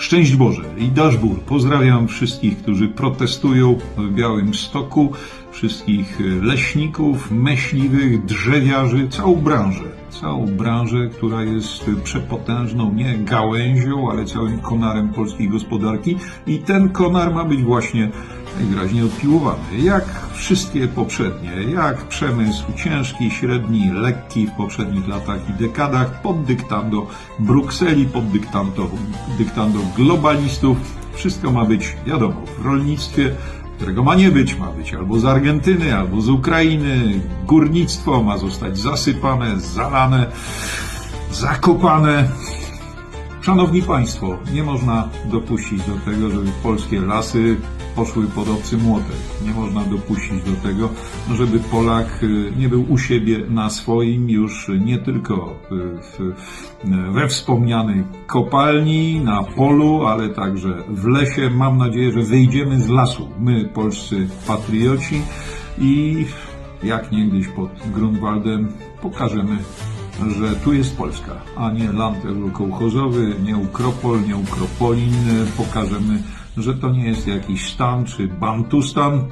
Szczęść Boże i dasz. Pozdrawiam wszystkich, którzy protestują w Białym Stoku, wszystkich y, leśników, myśliwych, drzewiarzy, całą branżę. Całą branżę, która jest przepotężną nie gałęzią, ale całym konarem polskiej gospodarki i ten konar ma być właśnie najwyraźniej odpiłowany. Jak wszystkie poprzednie, jak przemysł ciężki, średni, lekki w poprzednich latach i dekadach pod dyktando Brukseli, pod dyktando, dyktando globalistów. Wszystko ma być, wiadomo, w rolnictwie, którego ma nie być, ma być albo z Argentyny, albo z Ukrainy. Górnictwo ma zostać zasypane, zalane, zakopane. Szanowni Państwo, nie można dopuścić do tego, żeby polskie lasy poszły pod obcy młotek. Nie można dopuścić do tego, żeby Polak y, nie był u siebie na swoim już nie tylko y, w, we wspomnianej kopalni, na polu, ale także w lesie. Mam nadzieję, że wyjdziemy z lasu, my polscy patrioci i jak niegdyś pod Grunwaldem pokażemy że tu jest Polska, a nie land kołchozowy, nie Ukropol, nie Ukropolin. Pokażemy, że to nie jest jakiś stan czy bantustan,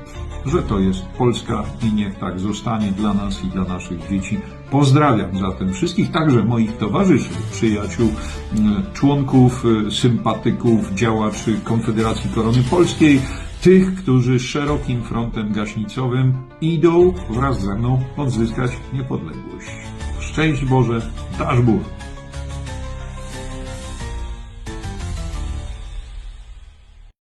że to jest Polska i niech tak zostanie dla nas i dla naszych dzieci. Pozdrawiam zatem wszystkich, także moich towarzyszy, przyjaciół, m, członków, y, sympatyków, działaczy Konfederacji Korony Polskiej, tych, którzy szerokim frontem gaśnicowym idą wraz ze mną odzyskać niepodległość. Szczęść Boże, dasz Bóg.